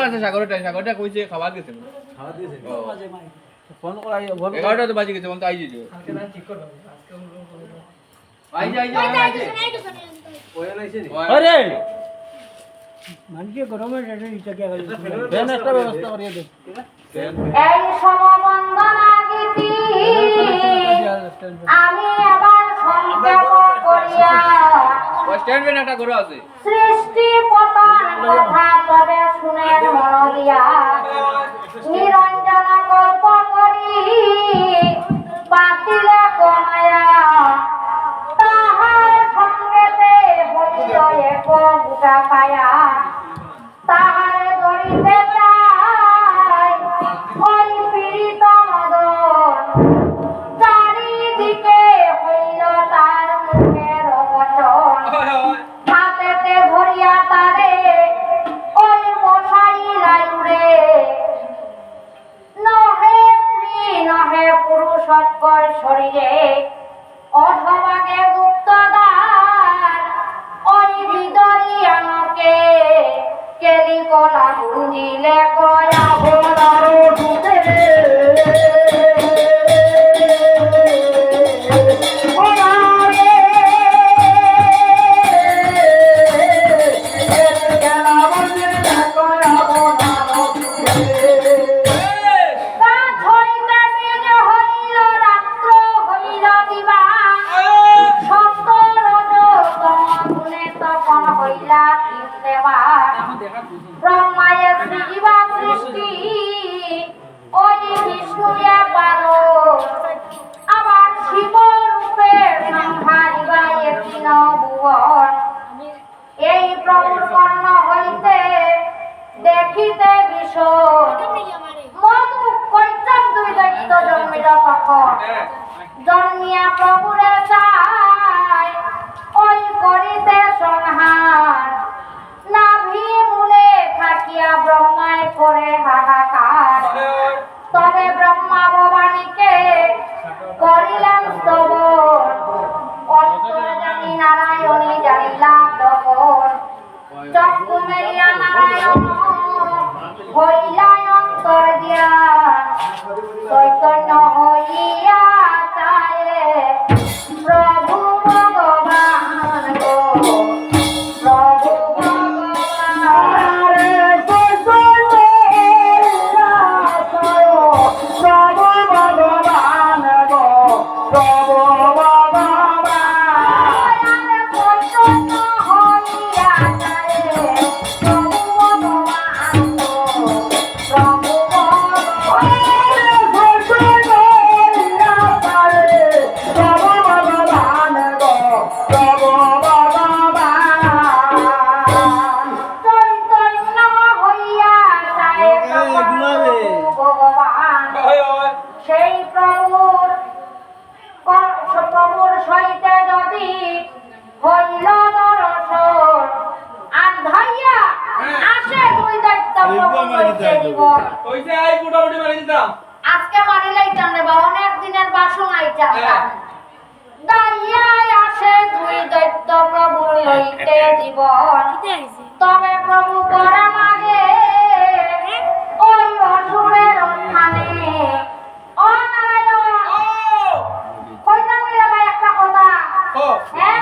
Number আছে সাগরটা সাগরটা কইছে খাবার গেছে খাওয়া দিয়েছে। ফোন করা ফোন এগারোটা তো বাজে গেছে বলতে আইজি যে। আইজি আরে! নিচে কে গেল ফ্যান একটা ব্যবস্থা করিয়ে দে। এই সমবন্দনা গীতি আমি আবার করিয়া স্ট্যান্ড ফ্যান একটা ঘর আছে। সৃষ্টি পতন কথা তবে শুনে মন দিয়া নিরঞ্জন কল্প করি বাতিলে কমায়া। তাহার সঙ্গেতে হইল এক গোটা পায়া। সেই প্রভুর প্রভুর সহিতে যদি হইল দর্শন আর ধাইয়া আসে দুই দৈত্য জীবন কইছে মারি দিতাম। রে বা অনেক দিনের বাসন আইতাম। হ্যাঁ। দাইয়ায় আসে দুই দৈত্য প্রভু লইতে জীবন তবে প্রভু করা মাগে ওই অসুরের স্থানে অনারায়ণ কইতাম রে ভাই একটা কথা ও হ্যাঁ তবে প্রভু করা মাগে অসুরের স্থানে হ্যাঁ। আর তোরা দুইজন পদ হবে সংগ্রাম মাঝারে আচ্ছা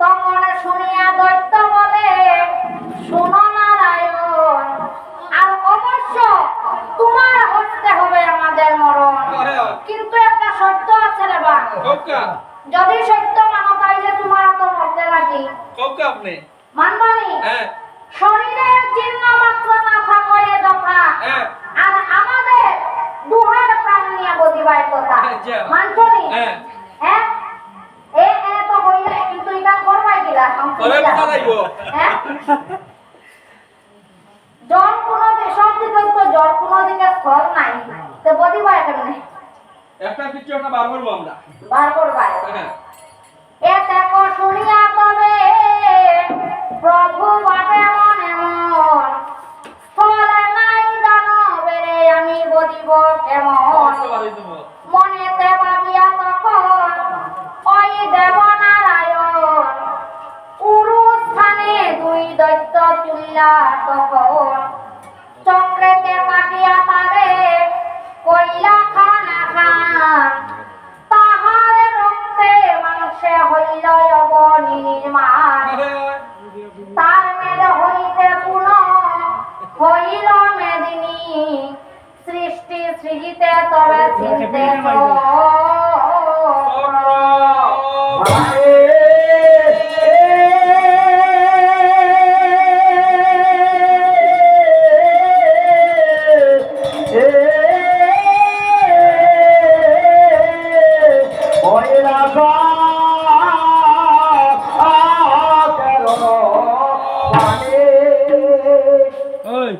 তখন শুনিয়া দৈত্য বলে শুনো নারায়ণ আর অবশ্য তোমার হতে হবে আমাদের মরণ। কিন্তু একটা সত্য আছে রে বা যদি সত্য মানো তাইলে তোমার তো মরতে লাগি। মানবানি হ্যাঁ। শরীরের চিহ্ন মাত্র না থাকলে হ্যাঁ। আর আমাদের দুহার প্রাণ নিয়ে বদিবাই কথা। মানছনি হ্যাঁ। হ্যাঁ? এ এ তো হইলে কিন্তু এটা করবাই কিলা পরে কথা লাগব হ্যাঁ? জল কোনো দি- দিকে তো জল কোনো দিকে স্থল নাই। তো বদিবাই কেমনে? একটা পিছু একটা বার করব আমরা। বার করবাই। হ্যাঁ। এতে কো শুনিয়া তবে প্রভু বাপে আচ্ছা, মনেতে ভাবিয়া তখন ওই দেব নারায়ণ স্থানে দুই দৈত্য তুল্লা তখন চক্রেতে কাটিয়া তারে কইলা ওই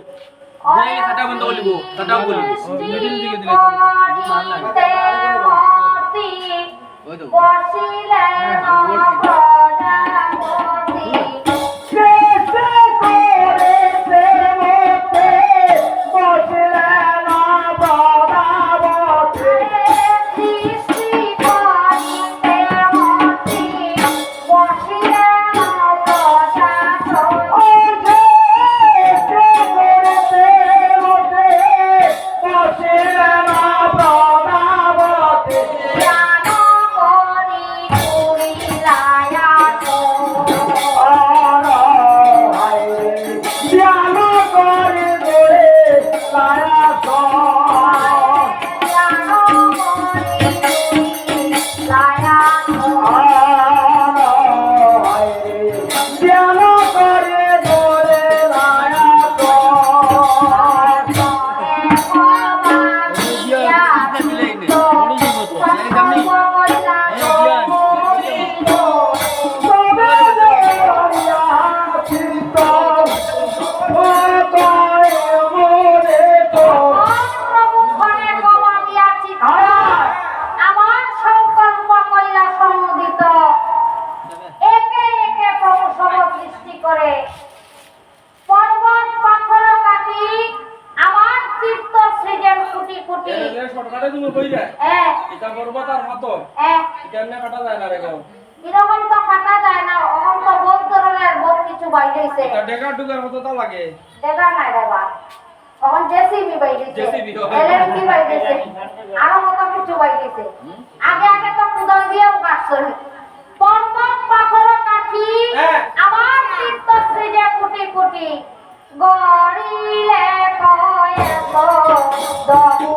যাই, কাটা বন্ধ করে লিখো, খাতা বন্ধ করে মিডিল দিকে দিলে তো লাগে। ওই তো। বসিলেন প্রজাপতি কেমনে কাটা যায় না রে গো? এরকম তো কাটা যায় না অহম তো বহুত ধরনের বহুত কিছু বাইরেছে। এটা ডেকা ডুকার মতো তা লাগে। দেখা নাই বাবা। তখন জেসিবি বাইরেছে। এলএমটি বাইরেছে। আরও কত কিছু বাইরেছে। আগে আগে তো কুদাল দিয়েও কাটছে। পর্বত পাথর কাঠি হ্যাঁ। আমার তীর্থ সৃজে কোটি কোটি গড়িলে কয় দমু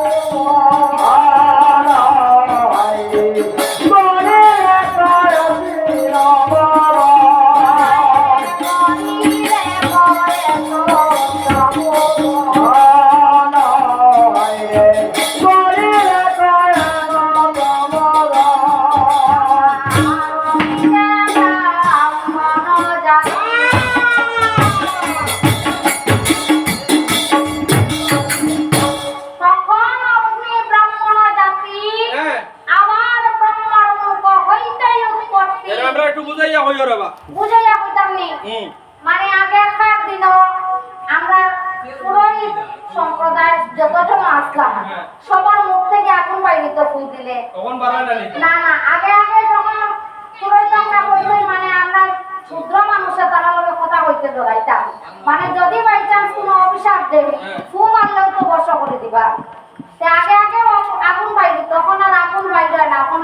কইও রে বা। বুঝাইয়া কইতাম নি? মানে আগেকার দিন আমরা পুরোহিত সম্প্রদায় যতজন আসলাম। হ্যাঁ। সবার মুখ থেকে এখন বাইরে তো ফুল দিলে। তখন বাড়ায় না না? আগে আগে যখন পুরোহিত আমরা কইতাম মানে আমরা ক্ষুদ্র মানুষে তারা লগে কথা কইতে দরাইতাম মানে যদি বাই চান্স কোনো অফিসার দেবে হ্যাঁ। ফুল আনলেও তো বর্ষ করে দিবা। তে আগে আগে আগুন বাইরে তখন আর আগুন বাইরে না এখন